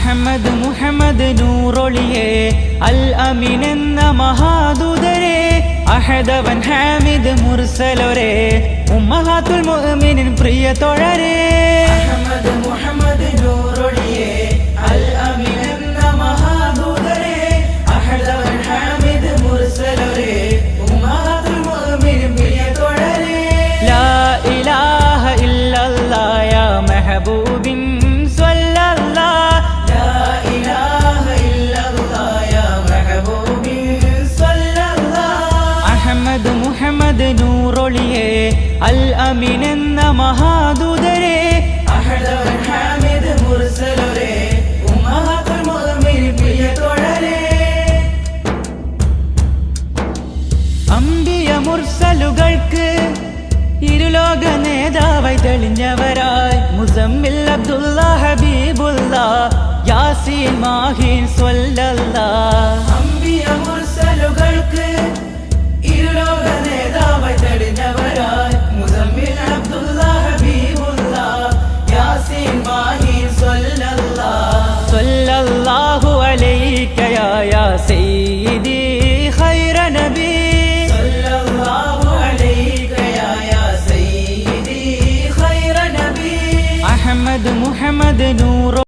അഹമ്മദ് മുഹമ്മദ് നൂറൊളിയെ അൽ അമീൻ എന്ന മഹാദൂതരെ അഹദവൻ ഹാമിദ് മുർസലൊരെ ഉമ്മഹാത്തുൽ മുഅ്മിനിൻ പ്രിയ തൊഴരെ. അൽ അമിൻ എന്ന മഹാദൂതരെ. അമ്പിയ മുർസലുകൾക്ക് ഇരുലോക നേതാവായി തെളിഞ്ഞവരായി. മുസമ്മിൽ അബ്ദുല്ല ഹബീബുല്ല യാസീൻ മാഹീൻ സ്വല്ലല്ല. സയ്യിദി ഖൈറ നബി. സല്ലല്ലാഹു അലൈക യാ സയ്യിദി ഖൈറ നബി. അഹമ്മദ് മുഹമ്മദ് നൂർ